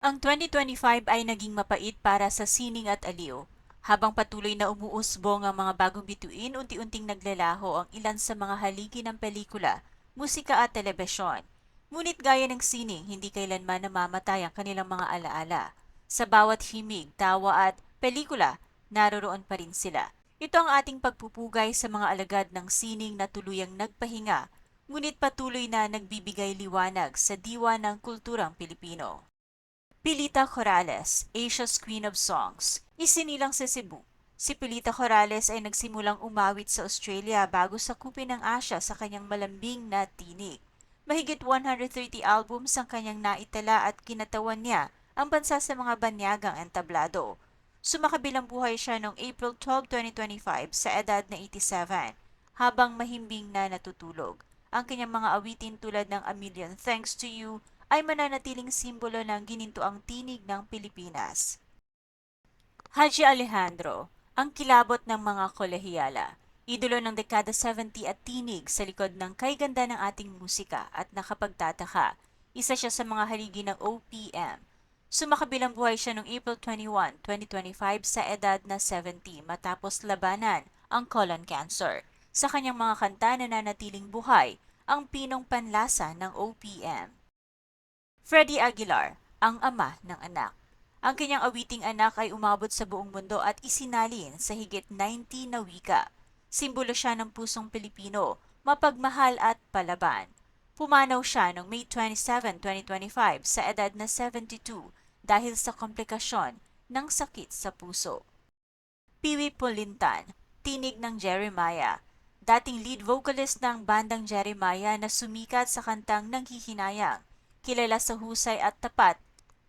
Ang 2025 ay naging mapait para sa sining at aliw. Habang patuloy na umuusbong ang mga bagong bituin, unti-unting naglalaho ang ilan sa mga haligi ng pelikula, musika at telebisyon. Ngunit gaya ng sining, hindi kailanman namamatay ang kanilang mga alaala. Sa bawat himig, tawa at pelikula, naroroon pa rin sila. Ito ang ating pagpupugay sa mga alagad ng sining na tuluyang nagpahinga, ngunit patuloy na nagbibigay liwanag sa diwa ng kulturang Pilipino. Pilita Corrales, Asia's Queen of Songs, isinilang sa Cebu. Si Pilita Corrales ay nagsimulang umawit sa Australia bago sakupin ng Asia sa kanyang malambing na tinig. Mahigit 130 albums ang kanyang naitala at kinatawan niya ang bansa sa mga banyagang entablado. Sumakabilang buhay siya noong April 12, 2025 sa edad na 87, habang mahimbing na natutulog. Ang kanyang mga awitin tulad ng A Million Thanks to You ay mananatiling simbolo ng ginintuang tinig ng Pilipinas. Haji Alejandro, ang kilabot ng mga kolehiyala. Idolo ng dekada 70 at tinig sa likod ng kay ganda ng ating musika at nakapagtataka. Isa siya sa mga haligi ng OPM. Sumakabilang buhay siya noong April 21, 2025 sa edad na 70 matapos labanan ang colon cancer. Sa kanyang mga kanta na nanatiling buhay ang pinong panlasa ng OPM. Freddie Aguilar, ang ama ng anak. Ang kanyang awiting anak ay umabot sa buong mundo at isinalin sa higit 90 na wika. Simbolo siya ng pusong Pilipino, mapagmahal at palaban. Pumanaw siya noong May 27, 2025 sa edad na 72 dahil sa komplikasyon ng sakit sa puso. Piwi Pulintan, tinig ng Jeremiah, dating lead vocalist ng bandang Jeremiah na sumikat sa kantang Nanghihinayang, kilala sa husay at tapat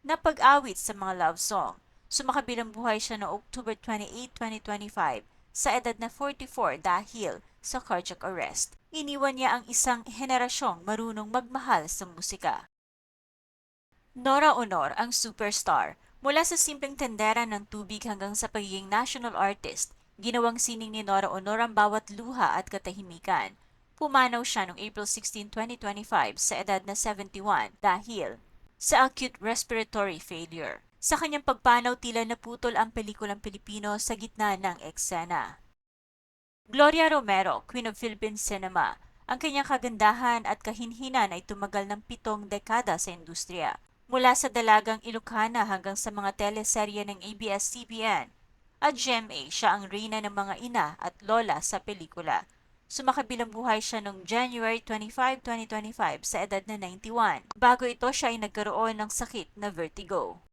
na pag-awit sa mga love song. Sumakabilang buhay siya noong October 28, 2025 sa edad na 44 dahil sa cardiac arrest. Iniwan niya ang isang henerasyong marunong magmahal sa musika. Nora Honor ang superstar. Mula sa simpleng tendera ng tubig hanggang sa pagiging national artist, ginawang sining ni Nora Honor ang bawat luha at katahimikan. Pumanaw siya noong April 16, 2025 sa edad na 71 dahil sa acute respiratory failure. Sa kanyang pagpanaw tila naputol ang pelikulang Pilipino sa gitna ng eksena. Gloria Romero, Queen of Philippine Cinema, ang kanyang kagandahan at kahinhinan ay tumagal ng pitong dekada sa industriya. Mula sa dalagang Ilocana hanggang sa mga teleserye ng ABS-CBN, at GMA siya ang reyna ng mga ina at lola sa pelikula. Sumakabilang buhay siya noong January 25, 2025 sa edad na 91. Bago ito siya ay nagkaroon ng sakit na vertigo.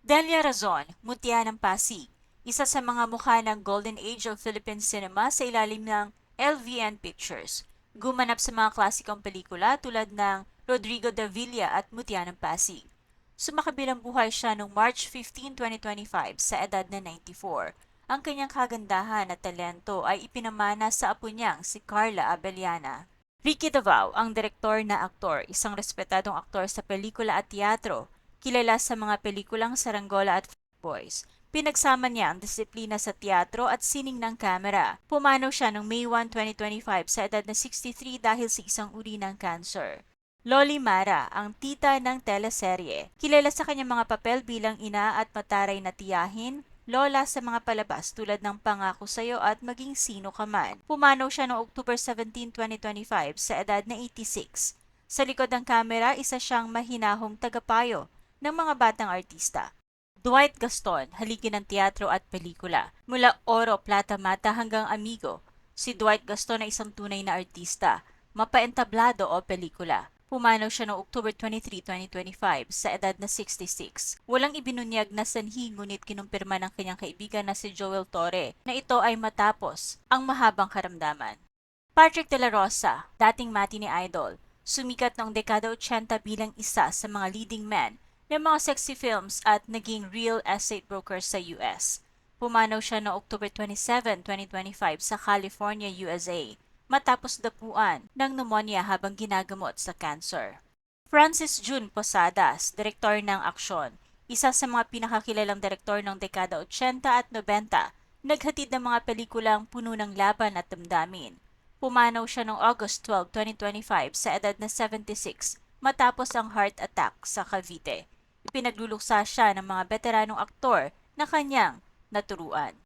Delia Razon, Mutya ng Pasig, isa sa mga mukha ng Golden Age of Philippine Cinema sa ilalim ng LVN Pictures. Gumanap sa mga klasikong pelikula tulad ng Rodrigo de Villa at Mutya ng Pasig. Sumakabilang buhay siya noong March 15, 2025 sa edad na 94. Ang kanyang kagandahan at talento ay ipinamana sa apo niyang si Carla Abellana. Ricky Davao, ang direktor na aktor, isang respetadong aktor sa pelikula at teatro, kilala sa mga pelikulang Saranggola at Boys. Pinagsama niya ang disiplina sa teatro at sining ng kamera. Pumanaw siya noong May 1, 2025 sa edad na 63 dahil sa isang uri ng cancer. Loli Mara, ang tita ng teleserye. Kilala sa kanyang mga papel bilang ina at mataray na tiyahin, lola sa mga palabas tulad ng Pangako Sa'yo at Maging Sino Ka Man. Pumanaw siya noong October 17, 2025 sa edad na 86. Sa likod ng kamera, isa siyang mahinahong tagapayo ng mga batang artista. Dwight Gaston, haligi ng teatro at pelikula. Mula Oro, Plata, Mata hanggang Amigo, si Dwight Gaston ay isang tunay na artista, mapaentablado o pelikula. Pumanaw siya noong October 23, 2025 sa edad na 66. Walang ibinunyag na sanhi ngunit kinumpirma ng kanyang kaibigan na si Joel Torre na ito ay matapos ang mahabang karamdaman. Patrick De La Rosa, dating mati ni Idol, sumikat noong dekada 80 bilang isa sa mga leading men ng mga sexy films at naging real estate broker sa US. Pumanaw siya noong October 27, 2025 sa California, USA matapos dapuan ng pneumonia habang ginagamot sa cancer. Francis June Posadas, direktor ng aksyon, isa sa mga pinakakilalang direktor ng dekada 80 at 90, naghatid ng mga pelikulang puno ng laban at damdamin. Pumanaw siya noong August 12, 2025 sa edad na 76 matapos ang heart attack sa Cavite. Pinagluluksa siya ng mga veteranong aktor na kanyang naturuan.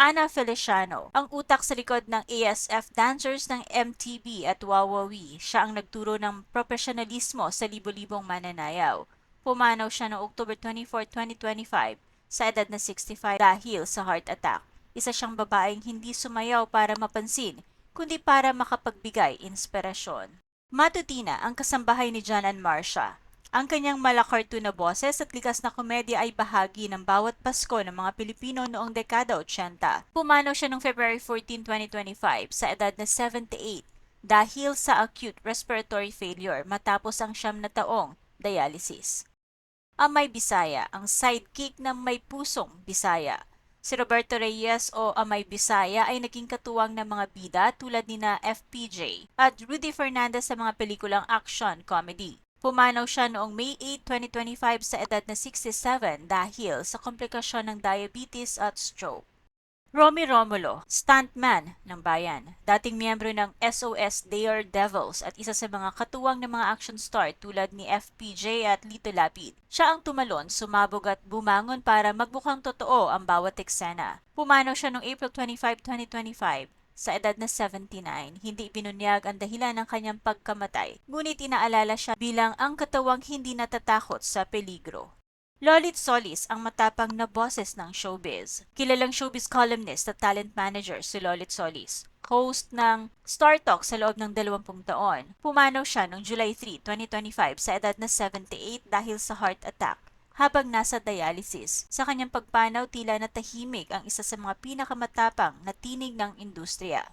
Ana Feliciano, ang utak sa likod ng ASF dancers ng MTV at Wawawi. Siya ang nagturo ng profesionalismo sa libo-libong mananayaw. Pumanaw siya noong October 24, 2025 sa edad na 65 dahil sa heart attack. Isa siyang babaeng hindi sumayaw para mapansin, kundi para makapagbigay inspirasyon. Matutina ang kasambahay ni John and Marcia. Ang kanyang malakartoon na boses at likas na komedya ay bahagi ng bawat Pasko ng mga Pilipino noong dekada 80. Pumanaw siya noong February 14, 2025 sa edad na 78 dahil sa acute respiratory failure matapos ang siyam na taong dialysis. Amay Bisaya, ang sidekick ng may pusong Bisaya. Si Roberto Reyes o Amay Bisaya ay naging katuwang ng mga bida tulad ni na FPJ at Rudy Fernandez sa mga pelikulang action comedy. Pumanaw siya noong May 8, 2025 sa edad na 67 dahil sa komplikasyon ng diabetes at stroke. Romy Romulo, stuntman ng bayan, dating miyembro ng SOS Daredevils at isa sa mga katuwang ng mga action star tulad ni FPJ at Lito Lapid. Siya ang tumalon, sumabog at bumangon para magbukang totoo ang bawat eksena. Pumanaw siya noong April 25, 2025 sa edad na 79, hindi binunyag ang dahilan ng kanyang pagkamatay, ngunit inaalala siya bilang ang katawang hindi natatakot sa peligro. Lolit Solis ang matapang na boses ng showbiz. Kilalang showbiz columnist at talent manager si Lolit Solis. Host ng Star Talk sa loob ng 20 taon. Pumanaw siya noong July 3, 2025 sa edad na 78 dahil sa heart attack habang nasa dialysis. Sa kanyang pagpanaw, tila natahimik ang isa sa mga pinakamatapang na tinig ng industriya.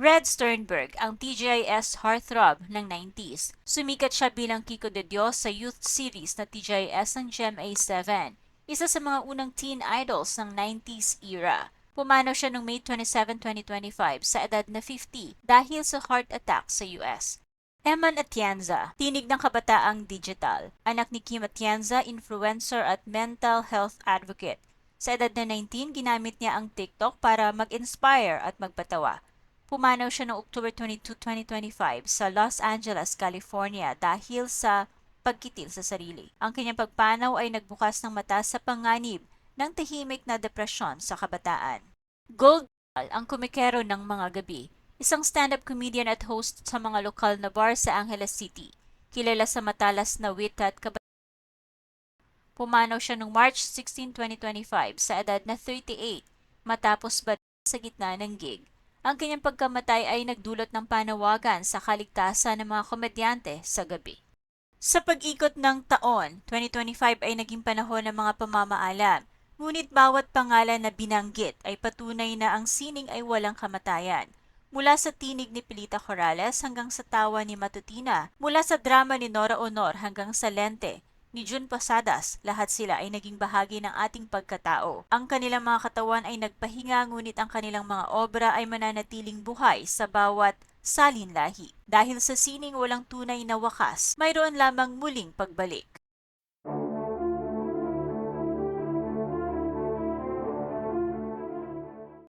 Red Sternberg, ang TGIS heartthrob ng 90s. Sumikat siya bilang Kiko de Dios sa youth series na TGIS ng GMA7, isa sa mga unang teen idols ng 90s era. Pumanaw siya noong May 27, 2025 sa edad na 50 dahil sa heart attack sa US. Eman Atienza, tinig ng kabataang digital. Anak ni Kim Atienza, influencer at mental health advocate. Sa edad na 19, ginamit niya ang TikTok para mag-inspire at magpatawa. Pumanaw siya noong October 22, 2025 sa Los Angeles, California dahil sa pagkitil sa sarili. Ang kanyang pagpanaw ay nagbukas ng mata sa panganib ng tahimik na depresyon sa kabataan. Gold ang kumikero ng mga gabi, isang stand-up comedian at host sa mga lokal na bar sa Angeles City. Kilala sa matalas na wit at kabat Pumanaw siya noong March 16, 2025 sa edad na 38 matapos ba sa gitna ng gig. Ang kanyang pagkamatay ay nagdulot ng panawagan sa kaligtasan ng mga komedyante sa gabi. Sa pag-ikot ng taon, 2025 ay naging panahon ng mga pamamaalam, ngunit bawat pangalan na binanggit ay patunay na ang sining ay walang kamatayan. Mula sa tinig ni Pilita Corrales hanggang sa tawa ni Matutina, mula sa drama ni Nora Honor hanggang sa lente, ni Jun Posadas, lahat sila ay naging bahagi ng ating pagkatao. Ang kanilang mga katawan ay nagpahinga ngunit ang kanilang mga obra ay mananatiling buhay sa bawat salinlahi. Dahil sa sining walang tunay na wakas, mayroon lamang muling pagbalik.